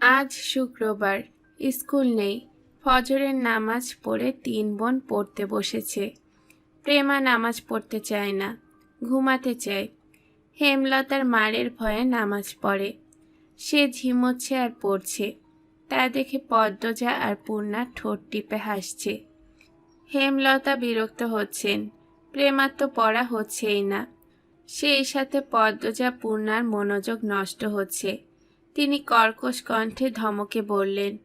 আজ শুক্রবার, স্কুল নেই। ফজরের নামাজ পড়ে তিন বোন পড়তে বসেছে। প্রেমা নামাজ পড়তে চায় না, ঘুমাতে চায়। হেমলতার মারের ভয়ে নামাজ পড়ে। সে ঝিমোচ্ছে আর পড়ছে। তা দেখে পদ্মজা আর পূর্ণা ঠোঁট টিপে হাসছে। হেমলতা বিরক্ত হচ্ছেন। প্রেমার তো পড়া হচ্ছেই না। সেই সাথে পদ্মজা পূর্ণার মনোযোগ নষ্ট হচ্ছে। তিনি কর্কশ কণ্ঠে ধমকে বললেন,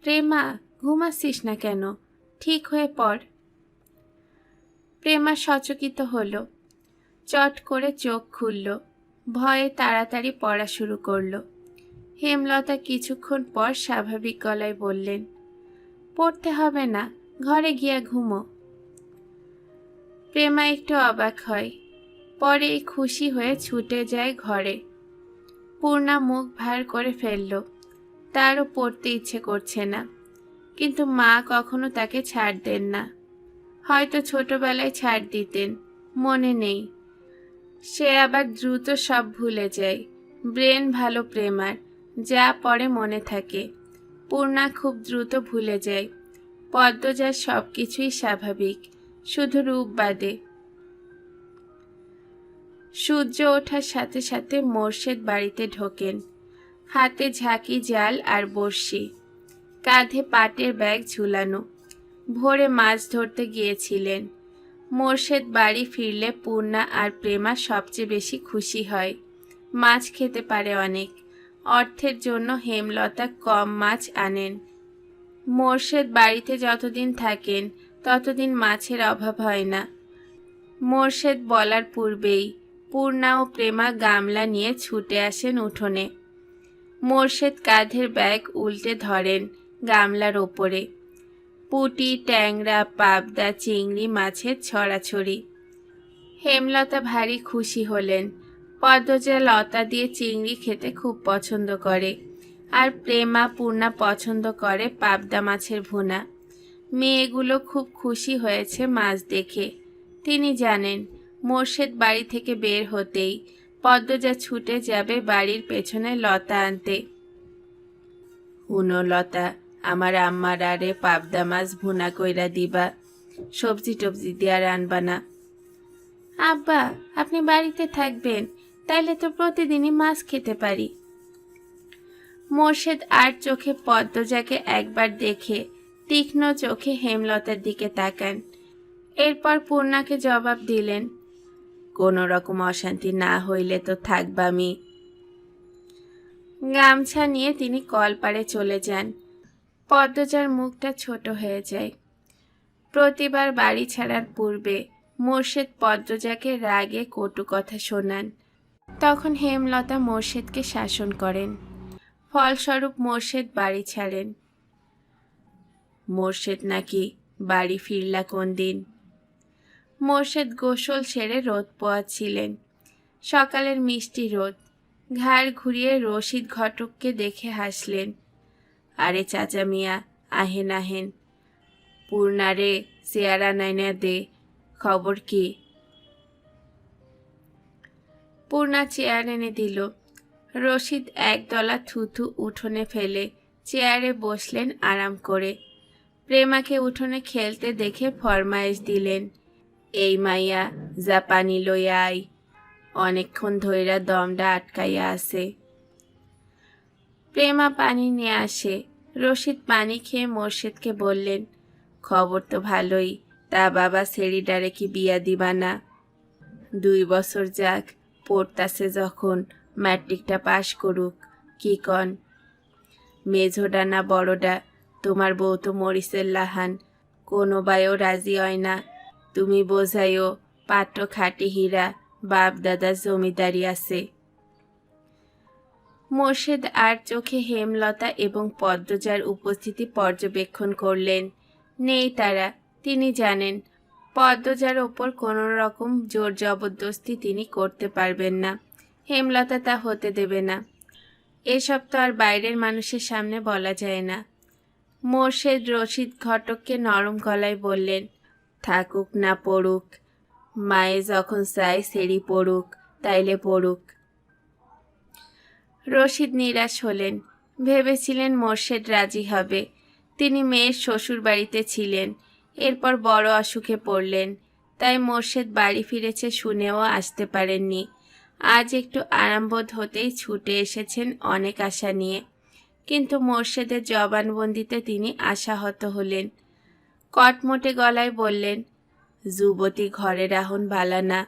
প্রেমা, ঘুমাচ্ছিস না কেন? ঠিক হয়ে পড়। প্রেমা সচকিত হলো, চট করে চোখ খুলল, ভয়ে তাড়াতাড়ি পড়া শুরু করল। হেমলতা কিছুক্ষণ পর স্বাভাবিক গলায় বললেন, পড়তে হবে না, ঘরে গিয়া ঘুমো। প্রেমা একটু অবাক হয়, পরে খুশি হয়ে ছুটে যায় ঘরে। পূর্ণা মুখ ভার করে ফেলল। তারও পড়তে ইচ্ছে করছে না। কিন্তু মা কখনো তাকে ছাড় দেন না। হয়তো ছোটবেলায় ছাড় দিতেন, মনে নেই। সে আবার দ্রুত সব ভুলে যায়। ব্রেন ভালো প্রেমার, যা পরে মনে থাকে। পূর্ণা খুব দ্রুত ভুলে যায়। পদ্মজার সব কিছুই স্বাভাবিক, শুধু রূপ বাদে। সূর্য ওঠার সাথে সাথে মোর্শেদ বাড়িতে ঢোকেন। হাতে ঝাঁকি, জাল আর বড়শি। কাঁধে পাটের ব্যাগ ঝুলানো। ভোরে মাছ ধরতে গিয়েছিলেন। মোর্শেদ বাড়ি ফিরলে পূর্ণা আর প্রেমা সবচেয়ে বেশি খুশি হয়। মাছ খেতে পারে অনেক। অর্থের জন্য হেমলতা কম মাছ আনেন। মোর্শেদ বাড়িতে যতদিন থাকেন, ততদিন মাছের অভাব হয় না। মোর্শেদ বলার পূর্বেই পূর্ণা ও প্রেমা গামলা নিয়ে ছুটে আসেন উঠোনে। মোর্শেদ কাঁধের ব্যাগ উল্টে ধরেন গামলার ওপরে। পুটি, ট্যাংরা, পাবদা, চিংড়ি মাছের ছড়াছড়ি। হেমলতা ভারী খুশি হলেন। পদ্মজা লতা দিয়ে চিংড়ি খেতে খুব পছন্দ করে। আর প্রেমা, পূর্ণা পছন্দ করে পাবদা মাছের ভুনা। মেয়েগুলো খুব খুশি হয়েছে মাছ দেখে। তিনি জানেন মোর্শেদ বাড়ি থেকে বের হতেই পদ্মজা ছুটে যাবে বাড়ির পেছনে লতা আনতে। হুনো লতা, আমার আম্মার আরে পাবদা মাছ ভুনা কইরা দিবা, সবজি টবজি দেওয়ার আনবা না। আব্বা, আপনি বাড়িতে থাকবেন, তাইলে তো প্রতিদিনই মাছ খেতে পারি। মোর্শেদ আর চোখে পদ্মজাকে একবার দেখে তীক্ষ্ণ চোখে হেমলতার দিকে তাকান। এরপর পূর্ণাকে জবাব দিলেন কোনো রকম অশান্তি না হইলে তো থাকবামি গামছা নিয়ে তিনি কলপাড়ে চলে যান। পদ্মজার মুখটা ছোট হয়ে যায়। প্রতিবার বাড়ি ছাড়ার পূর্বে মোর্শেদ পদ্মজাকে রাগে কটু কথা শোনান। তখন হেমলতা মোর্শেদকে শাসন করেন। ফলস্বরূপ মোর্শেদ বাড়ি ছাড়েন। মোর্শেদ নাকি বাড়ি ফিরলা কোন দিন মোর্শেদ গোসল সেরে রোদ পোয়াচ্ছিলেন। সকালের মিষ্টি রোদ, ঘাড় ঘুরিয়ে রশিদ ঘটককে দেখে হাসলেন। আরে চাচা মিয়া, আহেন আহেন পূর্ণারে চেয়ারা নাইনা দে, খবর কি? পূর্ণা চেয়ার এনে দিল। রশিদ একদলা থুথু উঠোনে ফেলে চেয়ারে বসলেন আরাম করে। প্রেমাকে উঠোনে খেলতে দেখে ফরমায়েশ দিলেন। এই মাইয়া যা পানি লইয়া আই অনেকক্ষণ ধইরা দমটা আটকাইয়া আছে। প্রেমা পানি নিয়ে আসে। রশিদ পানি খেয়ে মোর্শেদকে বললেন, খবর তো ভালোই, তা বাবা সেরিডারে কি বিয়া দিবা না? দুই বছর যাক, পড়তাছে যখন, ম্যাট্রিকটা পাশ করুক, কি কন? মেঝোডা না বড়ডা, তোমার বউ তো মরিসের লাহান, কোনো বায়ও রাজি হয় না। তুমি বোঝাইও পাত্র খাটি হীরা বাপ দাদার জমিদারি আছে। মোর্শেদ আর চোখে হেমলতা এবং পদ্মজার উপস্থিতি পর্যবেক্ষণ করলেন। নেই তারা, তিনি জানেন, পদ্মজার ওপর কোনো রকম জোর জবরদস্তি তিনি করতে পারবেন না। হেমলতা তা হতে দেবে না। এসব তো আর বাইরের মানুষের সামনে বলা যায় না। মোর্শেদ রশিদ ঘটককে নরম গলায় বললেন থাকুক না পড়ুক, মায়ে যখন চায় সেরি পড়ুক, তাইলে পড়ুক। রশিদ নিরাশ হলেন, ভেবেছিলেন মোর্শেদ রাজি হবে। তিনি মেয়ের শ্বশুর বাড়িতে ছিলেন, এরপর বড় অসুখে পড়লেন, তাই মোর্শেদ বাড়ি ফিরেছে শুনেও আসতে পারেননি। আজ একটু আরামবোধ হতেই ছুটে এসেছেন অনেক আশা নিয়ে। কিন্তু মোর্শেদের জবানবন্দিতে তিনি আশাহত হলেন। কটমোটে গলায় বললেন, যুবতী ঘরে রাহুন ভালা না।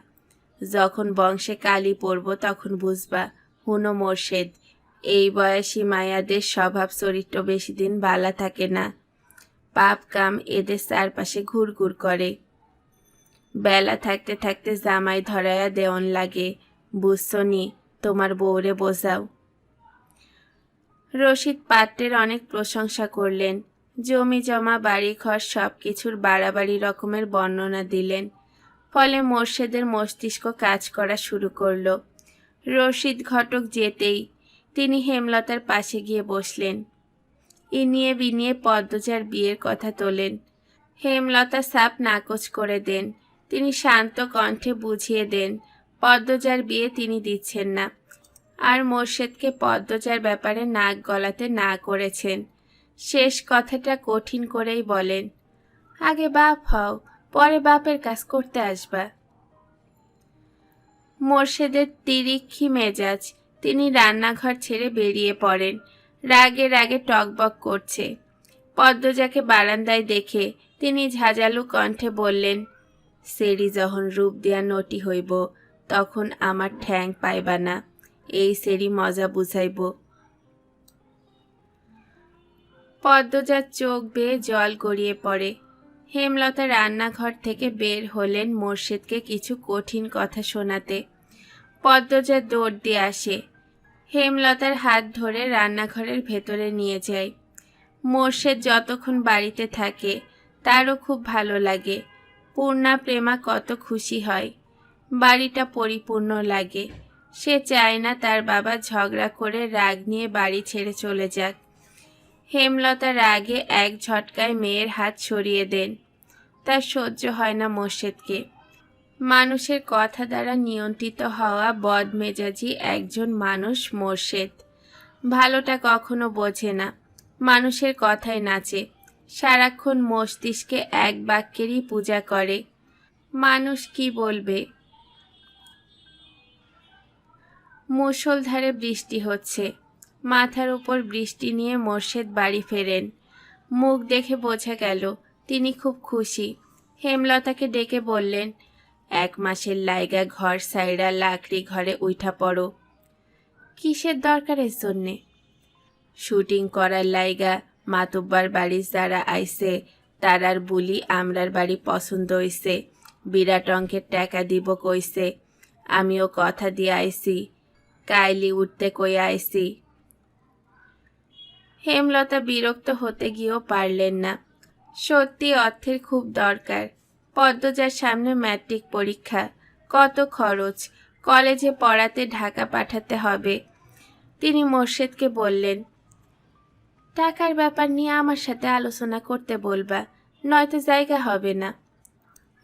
যখন বংশে কালি পড়ব তখন বুঝবা, হুনো মোর্শেদ, এই বয়সী মায়াদের স্বভাব চরিত্র বেশি দিন বালা থাকে না। পাপ কাম এদের চারপাশে ঘুরঘুর করে। বেলা থাকতে থাকতে জামাই ধরায়া দেওয়ান লাগে বুঝছনি তোমার বউরে বোঝাও। রশিদ পাত্রের অনেক প্রশংসা করলেন জমি জমা বাড়ি ঘর সব কিছুর বাড়াবাড়ি রকমের বর্ণনা দিলেন। ফলে মোর্শেদের মস্তিষ্ক কাজ করা শুরু করল। রশিদ ঘটক যেতেই তিনি হেমলতার পাশে গিয়ে বসলেন। ইনিয়ে বিনিয়ে পদ্মজার বিয়ের কথা তোলেন। হেমলতা সাপ নাকচ করে দেন। তিনি শান্ত কণ্ঠে বুঝিয়ে দেন, পদ্মজার বিয়ে তিনি দিচ্ছেন না। আর মোর্শেদকে পদ্মজার ব্যাপারে নাক গলাতে না করেছেন। শেষ কথাটা কঠিন করেই বলেন, আগে বাপ হও, পরে বাপের কাজ করতে আসবা। মোর্শেদের তিরিক্ষি মেজাজ, তিনি রান্নাঘর ছেড়ে বেরিয়ে পড়েন, রাগে রাগে টকবক করছে। পদ্মজাকে বারান্দায় দেখে তিনি ঝাঁঝালু কণ্ঠে বললেন, সেরি যখন রূপ দেয়া নটি হইব, তখন আমার ঠ্যাং পাইবা না, এই সেরি মজা বুঝাইব। পদ্মজার চোখ বেয়ে জল গড়িয়ে পড়ে। হেমলতা রান্নাঘর থেকে বের হলেন মোর্শেদকে কিছু কঠিন কথা শোনাতে। পদ্মজা দৌড় দিয়ে আসে। হেমলতার হাত ধরে রান্নাঘরের ভেতরে নিয়ে যায়। মোর্শেদ যতক্ষণ বাড়িতে থাকে, তারও খুব ভালো লাগে। পূর্ণা প্রেমা কত খুশি হয়। বাড়িটা পরিপূর্ণ লাগে। সে চায় না তার বাবা ঝগড়া করে রাগ নিয়ে বাড়ি ছেড়ে চলে যাক। হেমলতা রাগে এক ঝটকায় মেয়ের হাত সরিয়ে দেন। তার সহ্য হয় না মোর্শেদকে। মানুষের কথা দ্বারা নিয়ন্ত্রিত হওয়া বদমেজাজি একজন মানুষ মোর্শেদ। ভালোটা কখনো বোঝে না। মানুষের কথায় নাচে। সারাক্ষণ মস্তিষ্কে এক বাক্যেরই পূজা করে। মানুষ কি বলবে? মুষলধারে বৃষ্টি হচ্ছে। মাথার উপর বৃষ্টি নিয়ে মোর্শেদ বাড়ি ফেরেন। মুখ দেখে বোঝা গেল, তিনি খুব খুশি। হেমলতাকে ডেকে বললেন, এক মাসের লাইগা ঘর সাইরা লাকড়ি ঘরে উঠা পড়ো। কিসের দরকারের জন্যে? শুটিং করার লাইগা মাতুব্বার বাড়ির যারা আইসে, তারার বুলি আমরার বাড়ি পছন্দ হইছে। বিরাট অঙ্কের টাকা দিব কইছে। আমিও কথা দিয়ে আইছি কাইলি উঠতে কই আইছি হেমলতা বিরক্ত হতে গিয়েও পারলেন না। সত্যি অর্থের খুব দরকার। পদ্মজার সামনে ম্যাট্রিক পরীক্ষা। কত খরচ। কলেজে পড়াতে ঢাকা পাঠাতে হবে। তিনি মোর্শেদকে বললেন, টাকার ব্যাপার নিয়ে আমার সাথে আলোচনা করতে বলবা, নয়তো জায়গা হবে না।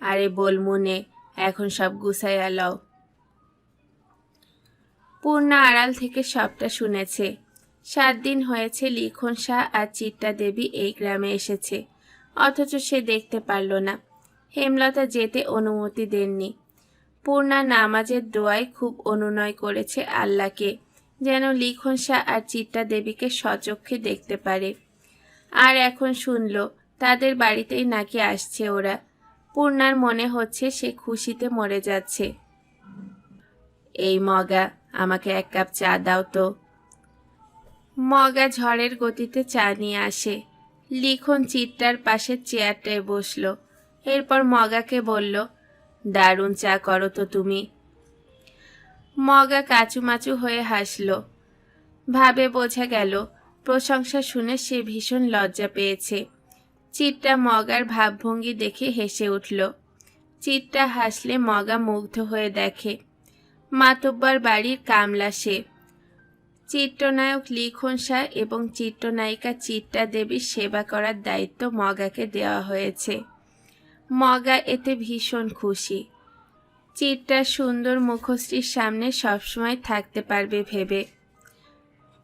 আরে বল মনে, এখন সব গুছাই আলাও। পূর্ণা আড়াল থেকে সবটা শুনেছে। সাত দিন হয়েছে লিখন শাহ আর চিত্তা দেবী এই গ্রামে এসেছে। অথচ সে দেখতে পারল না। হেমলতা যেতে অনুমতি দেননি। পূর্ণা নামাজের দোয়ায় খুব অনুনয় করেছে আল্লাহকে, যেন লিখন শাহ আর চিত্তা দেবীকে সচক্ষে দেখতে পারে। আর এখন শুনল, তাদের বাড়িতেই নাকি আসছে ওরা। পূর্ণার মনে হচ্ছে সে খুশিতে মরে যাচ্ছে। এই মগা, আমাকে এক কাপ চা দাও তো। মগা ঝড়ের গতিতে চা নিয়ে আসে। লিখন চিত্তার পাশে চেয়ারটায় বসল। এরপর মগাকে বলল, দারুণ চা করো তো তুমি। মগা কাচুমাচু হয়ে হাসল। ভাবে বোঝা গেল, প্রশংসা শুনে সে ভীষণ লজ্জা পেয়েছে। চিত্রা মগার ভাবভঙ্গি দেখে হেসে উঠল। চিত্রা হাসলে মগা মুগ্ধ হয়ে দেখে, মাতব্বর বাড়ির কামলা সে। চিত্রনায়ক লিখন শাহ এবং চিত্রনায়িকা চিত্রা দেবীর সেবা করার দায়িত্ব মগাকে দেওয়া হয়েছে। মগা এতে ভীষণ খুশি। চিত্রা সুন্দর মুখশ্রীর সামনে সবসময় থাকতে পারবে ভেবে।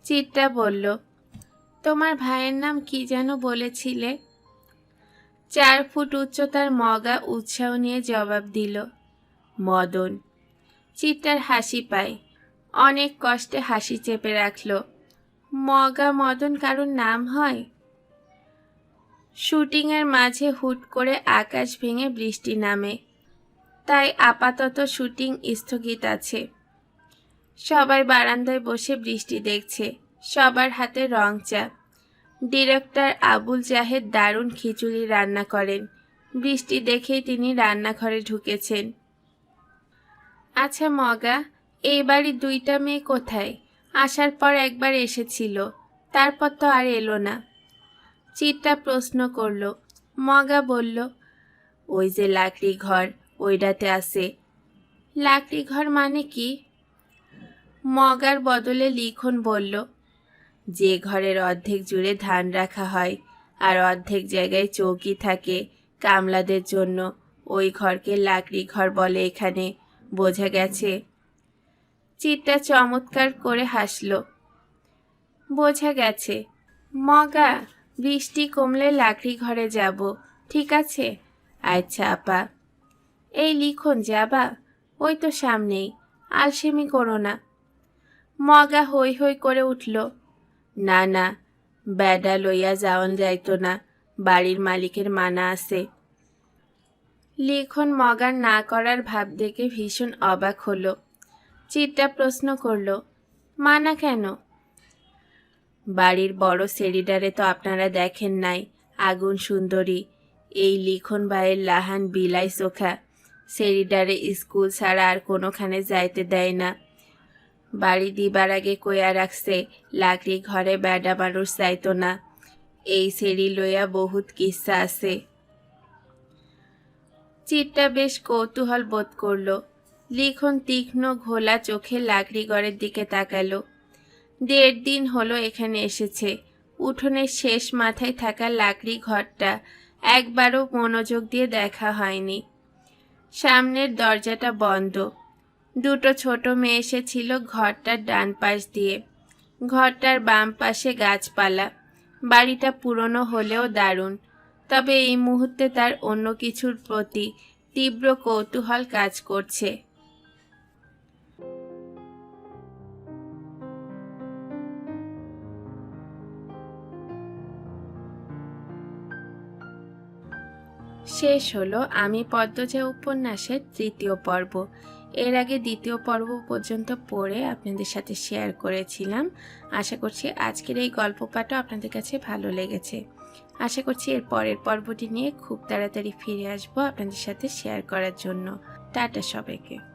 চিত্রা বলল, তোমার ভাইয়ের নাম কি যেন বলেছিলে? চার ফুট উচ্চতার মগা উৎসাহ নিয়ে জবাব দিল, মদন। চিত্রার হাসি পায়। অনেক কষ্টে হাসি চেপে রাখল। মগা মদন কারোর নাম হয়? শুটিংয়ের মাঝে হুট করে আকাশ ভেঙে বৃষ্টি নামে। তাই আপাতত শুটিং স্থগিত আছে। সবাই বারান্দায় বসে বৃষ্টি দেখছে। সবার হাতে রং চা। ডিরেক্টর আবুল জাহেদ দারুণ খিচুড়ি রান্না করেন। বৃষ্টি দেখেই তিনি রান্নাঘরে ঢুকেছেন। আচ্ছা মগা এই বাড়ির দুইটা মেয়ে কোথায়? আসার পর একবার এসেছিল, তারপর তো আর এলো না। চিত্তা প্রশ্ন করল। মগা বলল, ওই যে লাকড়ি ঘর, ওইটাতে আছে। লাকড়ি ঘর মানে কি? মগার বদলে লিখন বলল, যে ঘরের অর্ধেক জুড়ে ধান রাখা হয় আর অর্ধেক জায়গায় চৌকি থাকে কামলাদের জন্য, ওই ঘরকে লাকড়ি ঘর বলে এখানে। বোঝা গেছে? চিত্তা চমৎকার করে হাসল। বোঝা গেছে, মগা, বৃষ্টি কমলে লাকড়ি ঘরে যাব, ঠিক আছে? আচ্ছা আপা। এই লিখন যাবা? ওই তো সামনেই, আলসেমি করো না। মগা হই হই করে উঠল। না না ব্যাডা লইয়া যাওয়ান যাইতো না, বাড়ির মালিকের মানা আছে। লিখন মগার না করার ভাব দেখে ভীষণ অবাক হলো। চিত্রা প্রশ্ন করল, মানা কেন? বাড়ির বড় সেরিডারে তো আপনারা দেখেন নাই, আগুন সুন্দরী, এই লিখন বাইয়ের লাহান বিলাই চোখা। সেরিডারে স্কুল ছাড়া আর কোনোখানে যাইতে দেয় না। বাড়ি দিবার আগে কইয়া রাখছে, লাকড়ি ঘরে বেডা মানুষ যাইতো না। এই সেরি লইয়া বহুত কিস্সা আছে। চিত্তা বেশ কৌতূহল বোধ করল লিখন তীক্ষ্ণ ঘোলা চোখে লাকড়ি ঘরের দিকে তাকালো। দেড় দিন হলো এখানে এসেছে। উঠোনের শেষ মাথায় থাকা লাকড়ি ঘরটা একবারও মনোযোগ দিয়ে দেখা হয়নি। সামনের দরজাটা বন্ধ। দুটো ছোট মেয়ে এসেছিল ঘরটার ডান পাশ দিয়ে। ঘরটার বাম পাশে গাছপালা। বাড়িটা পুরনো হলেও দারুণ। তবে এই মুহূর্তে তার অন্য কিছুর প্রতি তীব্র কৌতূহল কাজ করছে। শেষ হলো আমি পদ্মজা উপন্যাসের তৃতীয় পর্ব। এর আগে দ্বিতীয় পর্ব পর্যন্ত পড়ে আপনাদের সাথে শেয়ার করেছিলাম। আশা করছি আজকের এই গল্প পাঠও আপনাদের কাছে ভালো লেগেছে। আশা করছি এর পরের পর্বটি নিয়ে খুব তাড়াতাড়ি ফিরে আসব আপনাদের সাথে শেয়ার করার জন্য। টাটা সবাইকে।